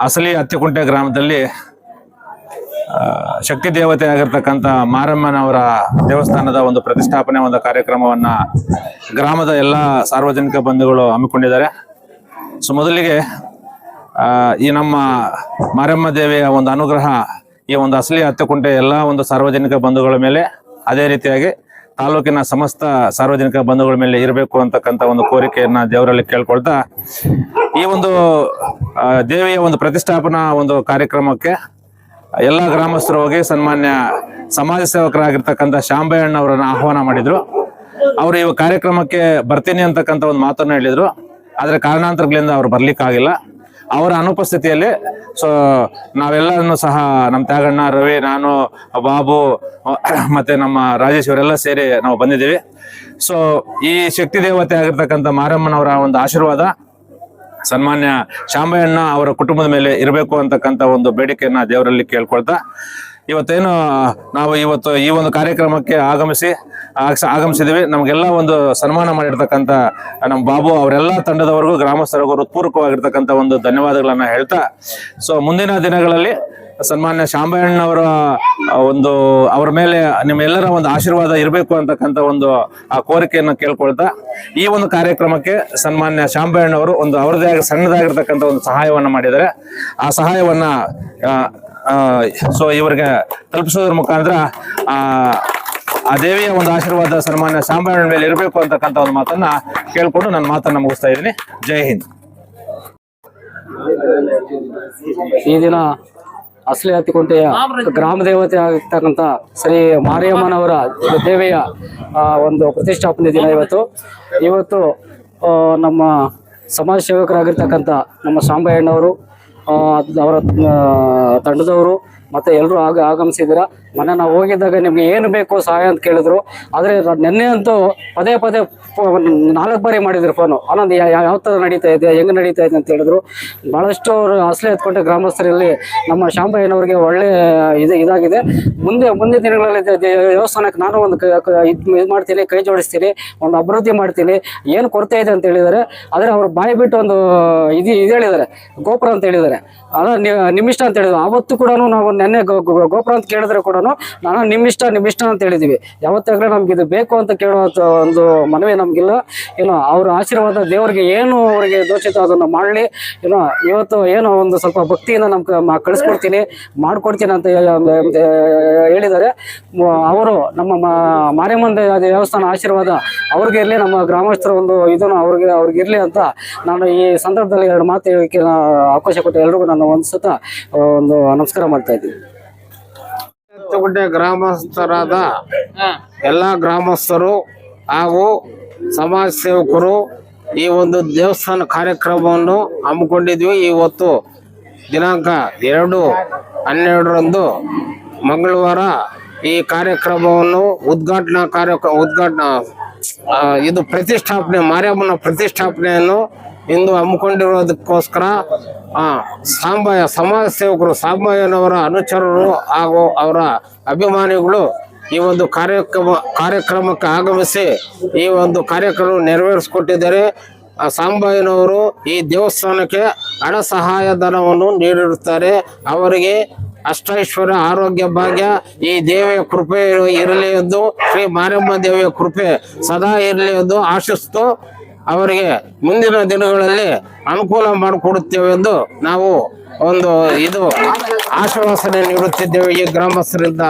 ಅಸಲಿ ಹತ್ತಿಕುಂಟೆ ಗ್ರಾಮದಲ್ಲಿ ಶಕ್ತಿ ದೇವತೆ ಆಗಿರ್ತಕ್ಕಂಥ ಮಾರಮ್ಮನವರ ದೇವಸ್ಥಾನದ ಒಂದು ಪ್ರತಿಷ್ಠಾಪನೆ, ಒಂದು ಕಾರ್ಯಕ್ರಮವನ್ನ ಗ್ರಾಮದ ಎಲ್ಲ ಸಾರ್ವಜನಿಕ ಬಂಧುಗಳು ಹಮ್ಮಿಕೊಂಡಿದ್ದಾರೆ. ಸೊ, ಮೊದಲಿಗೆ ಈ ನಮ್ಮ ಮಾರಮ್ಮ ದೇವಿಯ ಒಂದು ಅನುಗ್ರಹ, ಈ ಒಂದು ಅಸಲಿ ಹತ್ತುಕುಂಟೆ ಎಲ್ಲ ಒಂದು ಸಾರ್ವಜನಿಕ ಬಂಧುಗಳ ಮೇಲೆ ಅದೇ ರೀತಿಯಾಗಿ ತಾಲೂಕಿನ ಸಮಸ್ತ ಸಾರ್ವಜನಿಕ ಬಂಧುಗಳ ಮೇಲೆ ಇರಬೇಕು ಅಂತಕ್ಕಂಥ ಒಂದು ಕೋರಿಕೆಯನ್ನ ದೇವರಲ್ಲಿ ಕೇಳ್ಕೊಳ್ತಾ ಈ ಒಂದು ದೇವಿಯ ಒಂದು ಪ್ರತಿಷ್ಠಾಪನಾ ಒಂದು ಕಾರ್ಯಕ್ರಮಕ್ಕೆ ಎಲ್ಲ ಗ್ರಾಮಸ್ಥರು ಹೋಗಿ ಸನ್ಮಾನ್ಯ ಸಮಾಜ ಸೇವಕರಾಗಿರ್ತಕ್ಕಂಥ ಶಾಂಬಯ್ಯಣ್ಣವರನ್ನ ಆಹ್ವಾನ ಮಾಡಿದ್ರು. ಅವರು ಈ ಕಾರ್ಯಕ್ರಮಕ್ಕೆ ಬರ್ತೀನಿ ಅಂತಕ್ಕಂಥ ಒಂದು ಮಾತನ್ನು ಹೇಳಿದ್ರು. ಆದರೆ ಕಾರಣಾಂತರಗಳಿಂದ ಅವ್ರು ಬರ್ಲಿಕ್ಕಾಗಿಲ್ಲ. ಅವರ ಅನುಪಸ್ಥಿತಿಯಲ್ಲಿ, ಸೊ, ನಾವೆಲ್ಲರನ್ನು ಸಹ ನಮ್ಮ ತ್ಯಾಗಣ್ಣ, ರವಿ, ನಾನು, ಬಾಬು, ಮತ್ತೆ ನಮ್ಮ ರಾಜೇಶ್ ಇವರೆಲ್ಲ ಸೇರಿ ನಾವು ಬಂದಿದ್ದೀವಿ. ಸೊ, ಈ ಶಕ್ತಿ ದೇವತೆ ಆಗಿರ್ತಕ್ಕಂಥ ಮಾರಮ್ಮನವರ ಒಂದು ಆಶೀರ್ವಾದ, ಸನ್ಮಾನ್ಯ ಶಾಂಬಯ್ಯಣ್ಣ ಅವರ ಕುಟುಂಬದ ಮೇಲೆ ಇರಬೇಕು ಅಂತಕ್ಕಂಥ ಒಂದು ಬೇಡಿಕೆಯನ್ನ ದೇವರಲ್ಲಿ ಕೇಳ್ಕೊಳ್ತಾ ಇವತ್ತೇನು, ನಾವು ಇವತ್ತು ಈ ಒಂದು ಕಾರ್ಯಕ್ರಮಕ್ಕೆ ಆಗಮಿಸಿ ಆಗಮಿಸಿದೀವಿ. ನಮಗೆಲ್ಲ ಒಂದು ಸನ್ಮಾನ ಮಾಡಿರ್ತಕ್ಕಂಥ ನಮ್ಮ ಬಾಬು ಅವರೆಲ್ಲ ತಂಡದವರೆಗೂ, ಗ್ರಾಮಸ್ಥರಿಗೂ ಹೃತ್ಪೂರ್ವಕವಾಗಿರ್ತಕ್ಕಂಥ ಒಂದು ಧನ್ಯವಾದಗಳನ್ನು ಹೇಳ್ತಾ, ಸೊ ಮುಂದಿನ ದಿನಗಳಲ್ಲಿ ಸನ್ಮಾನ್ಯ ಶಾಂಬಣ್ಣವರ ಒಂದು ಅವರ ಮೇಲೆ ನಿಮ್ಮೆಲ್ಲರ ಒಂದು ಆಶೀರ್ವಾದ ಇರಬೇಕು ಅಂತಕ್ಕಂಥ ಒಂದು, ಆ ಕೋರಿಕೆಯನ್ನು ಕೇಳ್ಕೊಳ್ತಾ, ಈ ಒಂದು ಕಾರ್ಯಕ್ರಮಕ್ಕೆ ಸನ್ಮಾನ್ಯ ಶಾಂಬಣ್ಣವರು ಒಂದು ಅವರದೇ ಸಣ್ಣದಾಗಿರ್ತಕ್ಕಂಥ ಒಂದು ಸಹಾಯವನ್ನು ಮಾಡಿದ್ದಾರೆ. ಆ ಸಹಾಯವನ್ನ ಸೊ ಇವರಿಗೆ ತಲುಪಿಸೋದ್ರ ಮುಖಾಂತರ, ಆ ದೇವಿಯ ಒಂದು ಆಶೀರ್ವಾದ, ಸನ್ಮಾನ್ಯ ಸಾಮಾನ್ಯ ಮೇಲೆ ಇರಬೇಕು ಅಂತಕ್ಕಂಥ ಒಂದು ಮಾತನ್ನ ಕೇಳಿಕೊಂಡು ನನ್ನ ಮಾತನ್ನ ಮುಗಿಸ್ತಾ ಇದ್ದೀನಿ. ಜೈ ಹಿಂದ್. ಈ ದಿನ ಅಸಲಿ ಹತ್ತಿಕೊಂಟೆಯ ಗ್ರಾಮ ದೇವತೆ ಆಗಿರ್ತಕ್ಕಂಥ ಶ್ರೀ ಮಾರಿಯಮ್ಮನವರ ದೇವಿಯ ಒಂದು ಪ್ರತಿಷ್ಠಾಪನೆ ದಿನ ಇವತ್ತು. ಇವತ್ತು ನಮ್ಮ ಸಮಾಜ ಸೇವಕರಾಗಿರ್ತಕ್ಕಂಥ ನಮ್ಮ ಅದ್- ಅವರ ತಂಡದವರು ಮತ್ತೆ ಎಲ್ಲರೂ ಆಗ ಆಗಮಿಸಿದ್ದೀರಾ ಮೊನ್ನೆ ನಾವು ಹೋಗಿದ್ದಾಗ ನಿಮ್ಗೆ ಏನು ಬೇಕು ಸಹಾಯ ಅಂತ ಕೇಳಿದ್ರು. ಆದರೆ ನಿನ್ನೆ ಅಂತೂ ಪದೇ ಪದೇ ನಾಲ್ಕು ಬಾರಿ ಮಾಡಿದ್ರು ಫೋನು. ಅನ್ನೊಂದು ಯಾವ ಥರ ನಡೀತಾ ಇದೆ? ಹೆಂಗೆ ನಡೀತಾ ಇದೆ? ಅಂತ ಹೇಳಿದ್ರು. ಭಾಳಷ್ಟು ಅವರು ಅಸಲೆ ಎತ್ಕೊಂಡ್ರೆ ಗ್ರಾಮಸ್ಥರಲ್ಲಿ ನಮ್ಮ ಶಾಂಬಯ್ಯನವ್ರಿಗೆ ಒಳ್ಳೆ ಇದು, ಇದಾಗಿದೆ. ಮುಂದೆ, ಮುಂದಿನ ದಿನಗಳಲ್ಲಿ ದೇವಸ್ಥಾನಕ್ಕೆ ನಾನು ಒಂದು ಇದು ಮಾಡ್ತೀನಿ, ಕೈ ಜೋಡಿಸ್ತೀನಿ, ಒಂದು ಅಭಿವೃದ್ಧಿ ಮಾಡ್ತೀನಿ. ಏನು ಕೊರತೆ ಇದೆ ಅಂತ ಹೇಳಿದ್ದಾರೆ. ಆದರೆ ಅವರು ಬಾಯಿ ಬಿಟ್ಟು ಒಂದು ಇದು ಇದು ಹೇಳಿದ್ದಾರೆ. ಗೋಪುರ ಅಂತ ಹೇಳಿದ್ದಾರೆ. ಅದ ನಿಮ್ಮಿಷ್ಟ ಅಂತ ಹೇಳಿದ್ರು. ಆವತ್ತು ಕೂಡ ನಾವು ನೆನ್ನೆ ಗೋಪುರ ಅಂತ ಕೇಳಿದ್ರೆ ಕೂಡ ನಾನು ನಿಮ್ಮಿಷ್ಟ ನಿಮ್ಮಿಷ್ಟ ಅಂತ ಹೇಳಿದೀವಿ. ಯಾವತ್ತಾಗ್ಲೂ ನಮ್ಗೆ ಇದು ಬೇಕು ಅಂತ ಕೇಳುವಂಥ ಒಂದು ಮನವಿ ನಮಗಿಲ್ಲ. ಏನೋ ಅವ್ರ ಆಶೀರ್ವಾದ ದೇವರಿಗೆ ಏನು ಅವರಿಗೆ ದೋಷಿತ ಅದನ್ನು ಮಾಡಲಿ. ಏನೋ ಇವತ್ತು ಏನೋ ಒಂದು ಸ್ವಲ್ಪ ಭಕ್ತಿಯಿಂದ ನಮ್ಗೆ ಕಳಿಸ್ಕೊಡ್ತೀನಿ, ಮಾಡ್ಕೊಡ್ತೀನಿ ಅಂತ ಹೇಳಿದ್ದಾರೆ. ಅವರು ನಮ್ಮ ಮಾರಿಯಮ್ಮನ ದೇವಸ್ಥಾನ ಆಶೀರ್ವಾದ ಅವ್ರಿಗೆ ಇರಲಿ, ನಮ್ಮ ಗ್ರಾಮಸ್ಥರ ಒಂದು ಇದನ್ನು ಅವ್ರಿಗೆ ಅವ್ರಿಗೆ ಇರಲಿ ಅಂತ ನಾನು ಈ ಸಂದರ್ಭದಲ್ಲಿ ಎರಡು ಮಾತು ಹೇಳಿಕೆ ಅವಕಾಶ ಕೊಟ್ಟು ಎಲ್ರಿಗೂ ನಾನು ಒಂದು ಸತ ಒಂದು ನಮಸ್ಕಾರ ಮಾಡ್ತಾ ಇದ್ದೀನಿ. ಹತ್ತುಗುಡ್ಡೆ ಗ್ರಾಮಸ್ಥರಾದ ಎಲ್ಲ ಗ್ರಾಮಸ್ಥರು ಹಾಗೂ ಸಮಾಜ ಸೇವಕರು ಈ ಒಂದು ದೇವಸ್ಥಾನ ಕಾರ್ಯಕ್ರಮವನ್ನು ಹಮ್ಮಿಕೊಂಡಿದ್ವಿ. ಇವತ್ತು ದಿನಾಂಕ ಎರಡು ಹನ್ನೆರಡರಂದು ಮಂಗಳವಾರ ಈ ಕಾರ್ಯಕ್ರಮವನ್ನು ಉದ್ಘಾಟನಾ ಕಾರ್ಯಕ್ರಮ ಉದ್ಘಾಟನಾ ಇದು ಪ್ರತಿಷ್ಠಾಪನೆ ಮಾರಿಯಮ್ಮನ ಪ್ರತಿಷ್ಠಾಪನೆಯನ್ನು ಇಂದು ಹಮ್ಮಿಕೊಂಡಿರೋದಕ್ಕೋಸ್ಕರ ಆ, ಸಾಂಬಯ್ಯ ಸಮಾಜ ಸೇವಕರು ಸಾಂಬಯ್ಯನವರ ಅನುಚರರು ಹಾಗೂ ಅವರ ಅಭಿಮಾನಿಗಳು ಈ ಒಂದು ಕಾರ್ಯಕ್ರಮ ಕಾರ್ಯಕ್ರಮಕ್ಕೆ ಆಗಮಿಸಿ ಈ ಒಂದು ಕಾರ್ಯಕ್ರಮ ನೆರವೇರಿಸಿಕೊಟ್ಟಿದ್ದಾರೆ. ಸಾಂಬಯ್ಯನವರು ಈ ದೇವಸ್ಥಾನಕ್ಕೆ ಹಣ ಸಹಾಯ ಧನವನ್ನು ನೀಡಿರುತ್ತಾರೆ. ಅವರಿಗೆ ಅಷ್ಟೈಶ್ವರ್ಯ ಆರೋಗ್ಯ ಭಾಗ್ಯ ಈ ದೇವಿಯ ಕೃಪೆ ಇರಲಿ ಎಂದು ಶ್ರೀ ಮಾರಮ್ಮ ದೇವಿಯ ಕೃಪೆ ಸದಾ ಇರಲಿ ಎಂದು ಆಶಿಸ್ತು. ಅವರಿಗೆ ಮುಂದಿನ ದಿನಗಳಲ್ಲಿ ಅನುಕೂಲ ಮಾಡಿಕೊಡುತ್ತೇವೆ ಎಂದು ನಾವು ಒಂದು ಇದು ಆಶ್ವಾಸನೆ ನೀಡುತ್ತಿದ್ದೇವೆ ಈ ಗ್ರಾಮಸ್ಥರಿಂದ.